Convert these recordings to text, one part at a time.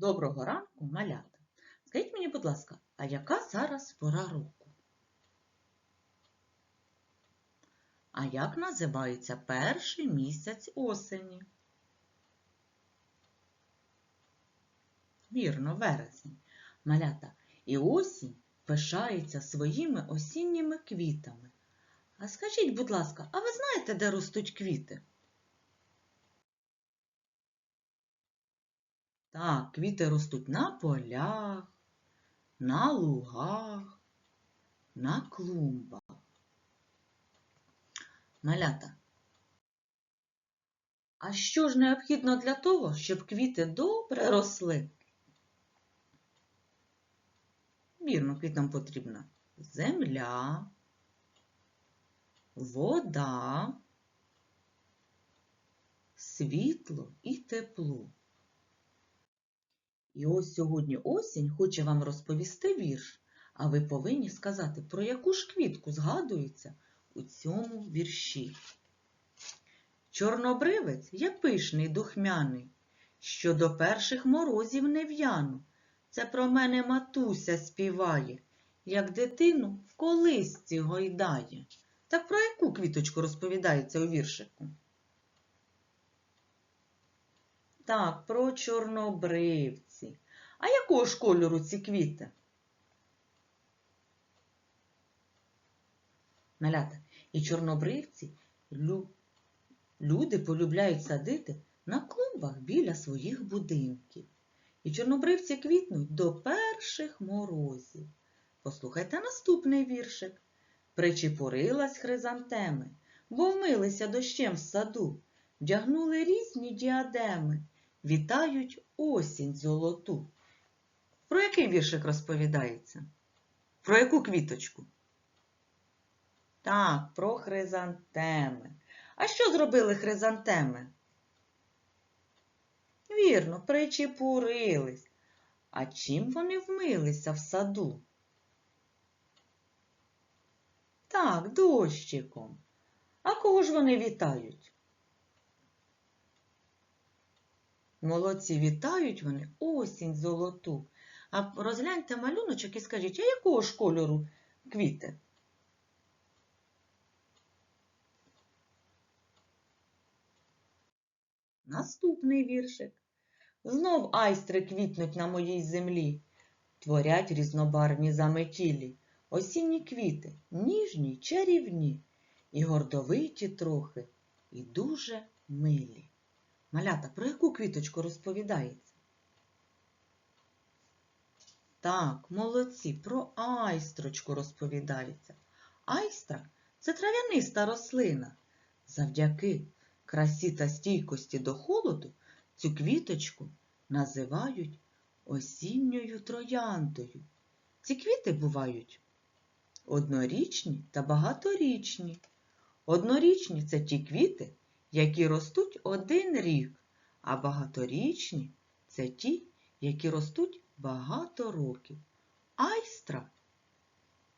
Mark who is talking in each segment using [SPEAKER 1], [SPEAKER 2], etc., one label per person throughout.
[SPEAKER 1] Доброго ранку, малята. Скажіть мені, будь ласка, а яка зараз пора року? А як називається перший місяць осені? Вірно, вересень. Малята, і осінь пишається своїми осінніми квітами. А скажіть, будь ласка, а ви знаєте, де ростуть квіти? Так, квіти ростуть на полях, на лугах, на клумбах. Малята. А що ж необхідно для того, щоб квіти добре росли? Вірно, квітам потрібна земля, вода, світло і тепло. І ось сьогодні осінь хоче вам розповісти вірш, а ви повинні сказати, про яку ж квітку згадується у цьому вірші. Чорнобривець є пишний, духмяний, що до перших морозів не в'яну. Це про мене матуся співає, як дитину в колисці гойдає. Так про яку квіточку розповідається у віршику? Так, про чорнобривці. А якого ж кольору ці квіти? Малята, і чорнобривці лю... люди полюбляють садити на клумбах біля своїх будинків. І чорнобривці квітнуть до перших морозів. Послухайте наступний віршик. Причепурилась хризантеми, бо вмилися дощем в саду, вдягнули різні діадеми, вітають осінь золоту. Про який віршик розповідається? Про яку квіточку? Так, про хризантеми. А що зробили хризантеми? Вірно, причепурились. А чим вони вмилися в саду? Так, дощиком. А кого ж вони вітають? Молодці вітають вони осінь золоту. А розгляньте малюночок і скажіть, а якого ж кольору квіти? Наступний віршик. Знов айстри квітнуть на моїй землі, творять різнобарвні заметілі, осінні квіти, ніжні чарівні, і гордовиті трохи, і дуже милі. Малята, про яку квіточку розповідається? Так, молодці, про айстрочку розповідається. Айстра це трав'яниста рослина. Завдяки красі та стійкості до холоду цю квіточку називають осінньою трояндою. Ці квіти бувають однорічні та багаторічні. Однорічні це ті квіти, які ростуть один рік, а багаторічні це ті, які ростуть багато років. Айстра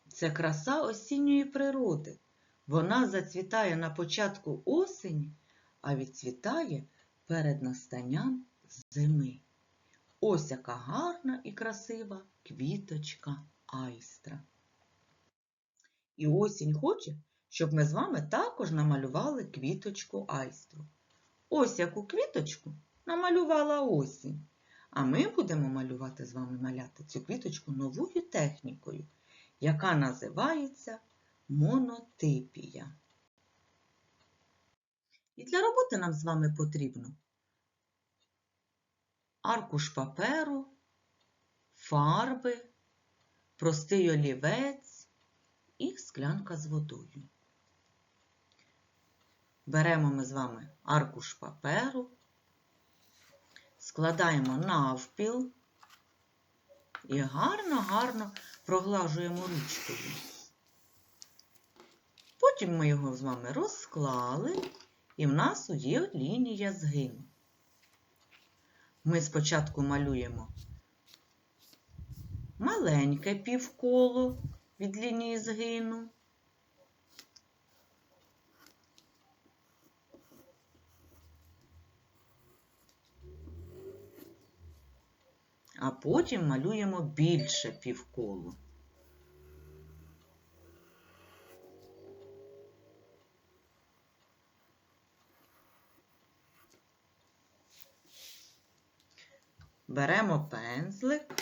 [SPEAKER 1] це краса осінньої природи. Вона зацвітає на початку осені, а відцвітає перед настанням зими. Ось яка гарна і красива квіточка айстра. І осінь хоче, щоб ми з вами також намалювали квіточку айстру. Ось яку квіточку намалювала осінь. А ми будемо малювати з вами маляти цю квіточку новою технікою, яка називається монотипія. І для роботи нам з вами потрібно аркуш паперу, фарби, простий олівець і склянка з водою. Беремо ми з вами аркуш паперу, складаємо навпіл і гарно-гарно проглажуємо ручкою. Потім ми його з вами розклали, і в нас є лінія згину. Ми спочатку малюємо маленьке півколо від лінії згину. А потім малюємо більше півколу. Беремо пензлик,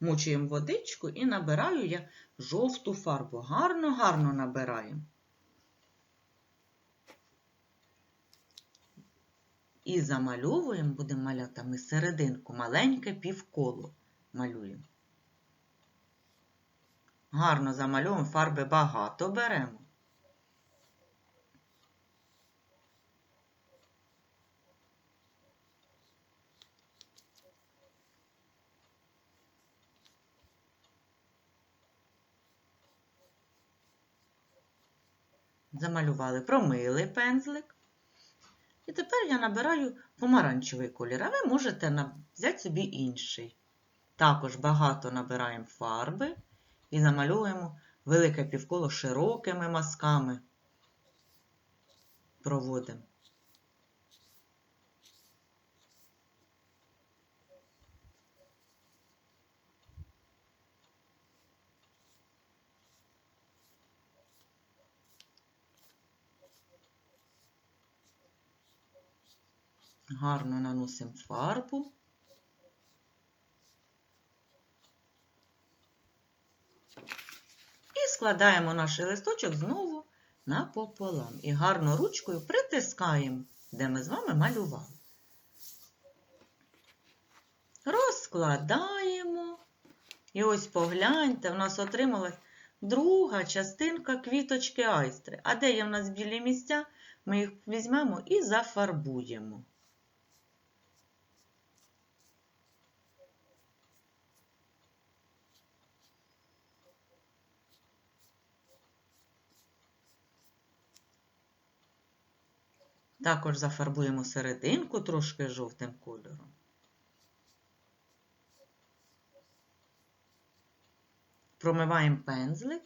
[SPEAKER 1] мучуємо водичку і набираю я жовту фарбу. Гарно-гарно набираємо. І замальовуємо, будемо малятами серединку, маленьке півколо малюємо. Гарно замальовуємо, фарби багато беремо. Замалювали, промили пензлик. І тепер я набираю помаранчевий колір, а ви можете взяти собі інший. Також багато набираємо фарби і замальовуємо велике півколо широкими мазками. Проводимо. Гарно наносимо фарбу. І складаємо наш листочок знову напополам. І гарно ручкою притискаємо, де ми з вами малювали. Розкладаємо. І ось погляньте, в нас отрималась друга частинка квіточки айстри. А де є в нас білі місця, ми їх візьмемо і зафарбуємо. Також зафарбуємо серединку трошки жовтим кольором. Промиваємо пензлик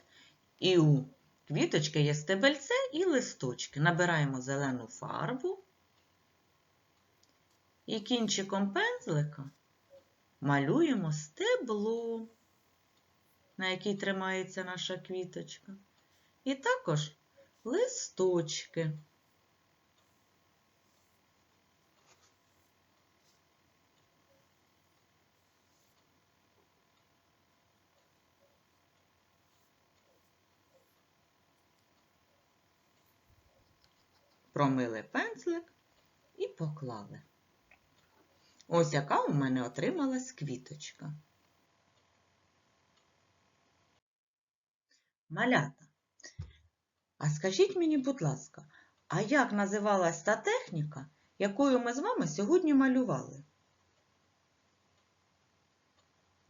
[SPEAKER 1] і у квіточки є стебельце і листочки. Набираємо зелену фарбу і кінчиком пензлика малюємо стебло, на якій тримається наша квіточка. І також листочки. Промили пензлик і поклали. Ось яка у мене отрималась квіточка. Малята, а скажіть мені, будь ласка, а як називалась та техніка, якою ми з вами сьогодні малювали?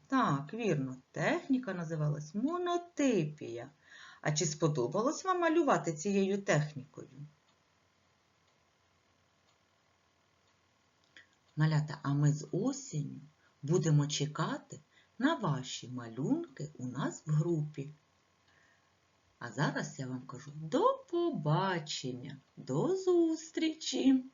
[SPEAKER 1] Так, вірно, техніка називалась монотипія. А чи сподобалось вам малювати цією технікою? Малята, а ми з осінню будемо чекати на ваші малюнки у нас в групі. А зараз я вам кажу до побачення, до зустрічі!